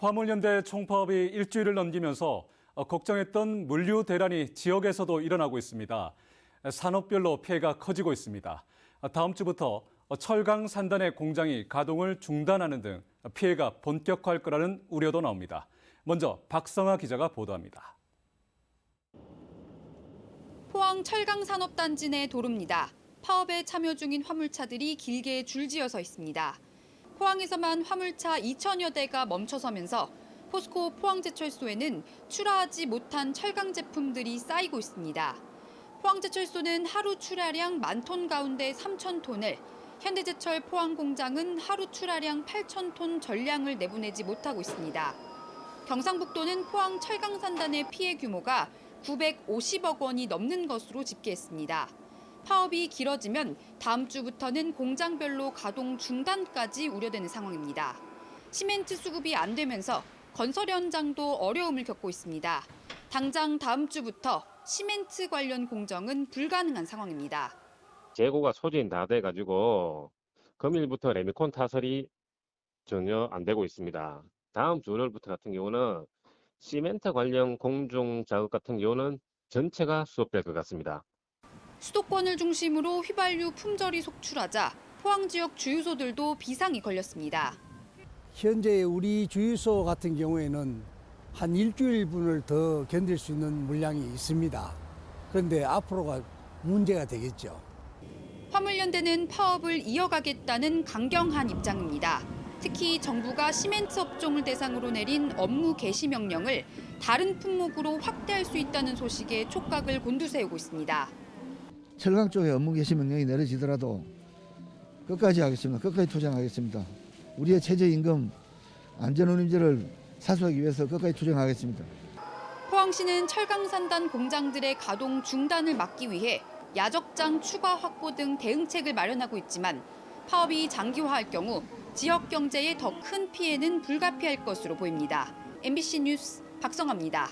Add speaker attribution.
Speaker 1: 화물연대 총파업이 일주일을 넘기면서 어, 걱정했던 물류 대란이 지역에서도 일어나고 있습니다. 산업별로 피해가 커지고 있습니다. 어, 다음 주부터 철강 산단의 공장이 가동을 중단하는 등 피해가 본격화할 거라는 우려도 나옵니다. 먼저 박성아 기자가 보도합니다.
Speaker 2: 포항 철강산업단지 내 도로입니다. 파업에 참여 중인 화물차들이 길게 줄지어서 있습니다. 포항에서만 화물차 2천여 대가 멈춰서면서 포스코 포항제철소에는 출하하지 못한 철강 제품들이 쌓이고 있습니다. 포항제철소는 하루 출하량 만톤 가운데 3천 톤을, 현대제철 포항 공장은 하루 출하량 8천 톤 전량을 내보내지 못하고 있습니다. 경상북도는 포항 철강산단의 피해 규모가 950억 원이 넘는 것으로 집계했습니다. 파업이 길어지면 다음 주부터는 공장별로 가동 중단까지 우려되는 상황입니다. 시멘트 수급이 안 되면서 건설 현장도 어려움을 겪고 있습니다. 당장 다음 주부터 시멘트 관련 공정은 불가능한 상황입니다.
Speaker 3: 재고가 소진 다 돼가지고 금일부터 레미콘 타설이 전혀 안 되고 있습니다. 다음 주 월요일부터 같은 경우는 시멘트 관련 공중 작업 같은 경우는 전체가 수업될 것 같습니다.
Speaker 2: 수도권을 중심으로 휘발유 품절이 속출하자 포항 지역 주유소들도 비상이 걸렸습니다.
Speaker 4: 현재 우리 주유소 같은 경우에는 한 일주일분을 더 견딜 수 있는 물량이 있습니다. 그런데 앞으로가 문제가 되겠죠.
Speaker 2: 화물연대는 파업을 이어가겠다는 강경한 입장입니다. 특히 정부가 시멘트 업종을 대상으로 내린 업무 개시 명령을 다른 품목으로 확대할 수 있다는 소식에 촉각을 곤두세우고 있습니다.
Speaker 5: 철강 쪽에 업무 개시 명령이 내려지더라도 끝까지 하겠습니다. 끝까지 투쟁하겠습니다. 우리의 최저임금 안전운임제를 사수하기 위해서 끝까지 투쟁하겠습니다.
Speaker 2: 포항시는 철강산단 공장들의 가동 중단을 막기 위해 야적장 추가 확보 등 대응책을 마련하고 있지만 파업이 장기화할 경우 지역 경제에 더 큰 피해는 불가피할 것으로 보입니다. MBC 뉴스 박성아입니다.